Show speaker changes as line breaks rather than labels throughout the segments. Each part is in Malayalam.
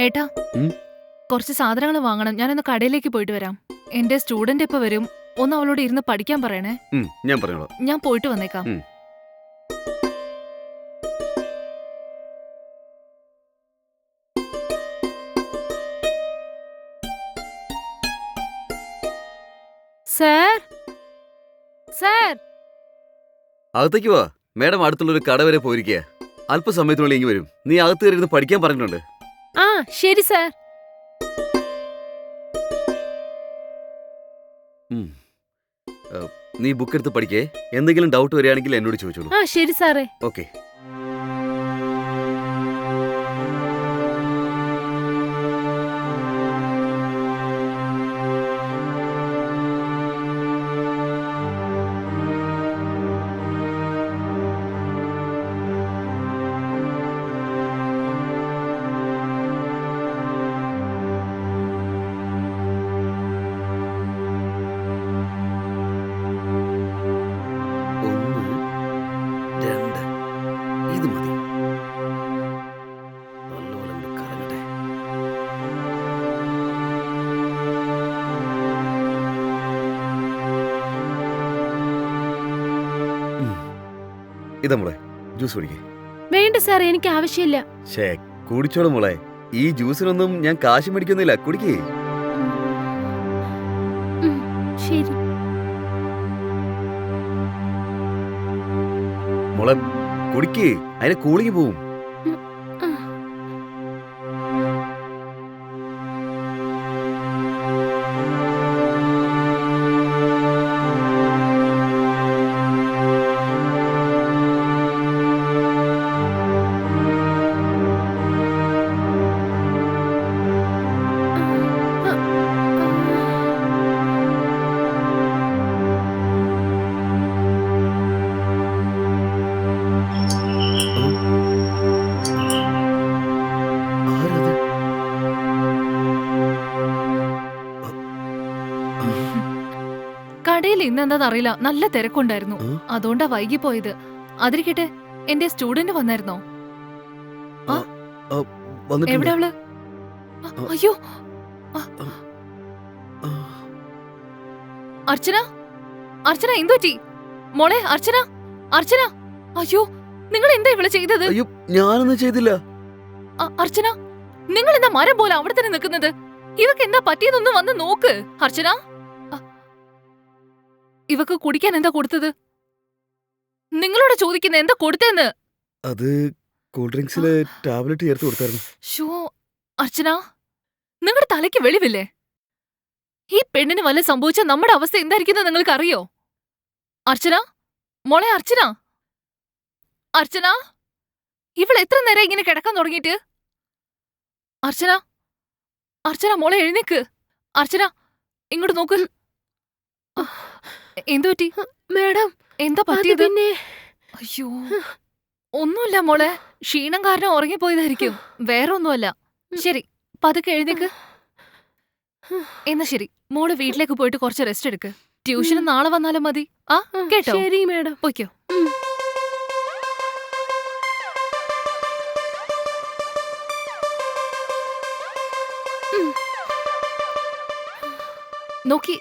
ഏട്ടാ? കുറച്ച് സാധനങ്ങൾ വാങ്ങണം. ഞാനൊന്ന് കടയിലേക്ക് പോയിട്ട് വരാം. എന്റെ സ്റ്റുഡന്റ് ഇപ്പൊ വരും? ഒന്ന് അവളോട് ഇരുന്ന് പഠിക്കാൻ പറയണേ.
ഞാൻ പറഞ്ഞോളാം.
ഞാൻ പോയിട്ട് വന്നേക്കാം.
ഉം.
സാർ? സാർ?
അകത്തേക്ക് വാ. മേഡം അടുത്തുള്ള ഒരു കട വരെ പോയിരിക്കുക അല്പസമയത്തിനുള്ളിൽ ഇങ്ങ് വരും. നീ അകത്ത് കയറി ഇരുന്ന് പഠിക്കാൻ പറഞ്ഞിട്ടുണ്ട്.
ശരി സാർ.
നീ ബുക്ക് എടുത്ത് പഠിക്കേ. എന്തെങ്കിലും ഡൗട്ട് വരികയാണെങ്കിൽ എന്നോട് ചോദിച്ചോളൂ.
ആ ശരി സാറേ.
ഓക്കെ. ഇത് മതി. ഇതാ മോളെ ജ്യൂസ് കുടിക്കേ.
വേണ്ട സാർ എനിക്ക് ആവശ്യമില്ല.
ഷേ കുടിച്ചോളൂ മോളെ. ഈ ജ്യൂസിനൊന്നും ഞാൻ കാശ് മേടിക്കുന്നില്ല കുടിക്കേ.
ശരി.
മോളെ കുടിക്കേ അതിനെ കൂളിങ് പോവും.
ഇന്ന് എന്താന്ന് അറിയില്ല നല്ല തിരക്കുണ്ടായിരുന്നു? അതുകൊണ്ടാ വൈകി പോയത് അതിരിക്കട്ടെ എന്റെ സ്റ്റുഡന്റ് വന്നായിരുന്നോ? എവിടെ അവൾ? അയ്യോ. അർച്ചന? അർച്ചന എന്തു പറ്റി? മോളെ അർച്ചന അർച്ചന. അയ്യോ നിങ്ങൾ എന്താ ഇവിടെ ചെയ്തത്?
അയ്യോ ഞാനൊന്നും ചെയ്തില്ല.
അർച്ചന നിങ്ങൾ എന്താ മരം പോലെ അവിടെ തന്നെ നിൽക്കുന്നത്? ഇവക്ക് എന്താ പറ്റിയതൊന്നും വന്ന് നോക്ക് അർച്ചന. ഇവക്ക് കുടിക്കാൻ എന്താ കൊടുത്തത്? നിങ്ങളോട് ചോദിക്കുന്ന എന്താ കൊടുത്തെന്ന്
അത് കൂൾ ഡ്രിങ്ക്സിൽ ടാബ്ലറ്റ് ചേർത്ത് കൊടുത്തായിരുന്നു.
ഷോ അർച്ചന നിങ്ങളുടെ തലയ്ക്ക് വെളിവില്ലേ? ഈ പെണ്ണിന് വല്ല സംഭവിച്ച നമ്മുടെ അവസ്ഥ എന്തായിരിക്കുന്നത് നിങ്ങൾക്ക് അറിയോ അർച്ചന മോളെ അർച്ചന. അർച്ചന ഇവൾ എത്ര നേരം ഇങ്ങനെ കിടക്കാൻ തുടങ്ങിയിട്ട്? അർച്ചന അർച്ചന മോളെ എഴുന്നേക്ക്. അർച്ചന ഇങ്ങോട്ട് നോക്ക്. എന്തു പറ്റി?
മേഡം
എന്താ പറ്റിയത്?
പിന്നെ
അയ്യോ. ഒന്നുമില്ല മോളെ. ക്ഷീണം കാരണം ഉറങ്ങിപ്പോയതായിരിക്കും. വേറെ ഒന്നുമല്ല ശരി പതുക്കെ എഴുന്നേക്ക്. എന്നാ ശരി. മോൾ വീട്ടിലേക്ക് പോയിട്ട് കുറച്ച് റെസ്റ്റ് എടുക്ക്. ട്യൂഷന് നാളെ വന്നാലും മതി. ആ കേട്ടോ?
ശരി മേഡം.
പൊയ്ക്കോ. നോക്കി.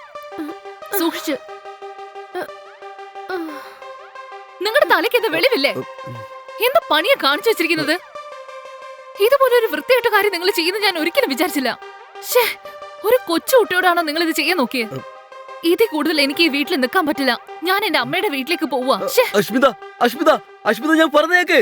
സൂക്ഷിച്ച്. നിങ്ങളുടെ തലയ്ക്ക് ഇത് വെളിവില്ലേ? എന്താ പണിയെ കാണിച്ചു വെച്ചിരിക്കുന്നത്? ഇതുപോലെ ഒരു വൃത്തികെട്ട കാര്യം നിങ്ങൾ ചെയ്യുന്ന ഞാൻ ഒരിക്കലും വിചാരിച്ചില്ല. ഒരു കൊച്ചു കുട്ടിയോടാണോ നിങ്ങൾ ഇത് ചെയ്യാൻ നോക്കിയത്? ഇതിൽ കൂടുതൽ എനിക്ക് ഈ വീട്ടിൽ നിൽക്കാൻ പറ്റില്ല. ഞാൻ എന്റെ അമ്മയുടെ വീട്ടിലേക്ക് പോവാ
അശ്മിത അഷ്മിത അഷ്മിത ഞാൻ പറഞ്ഞേക്ക്.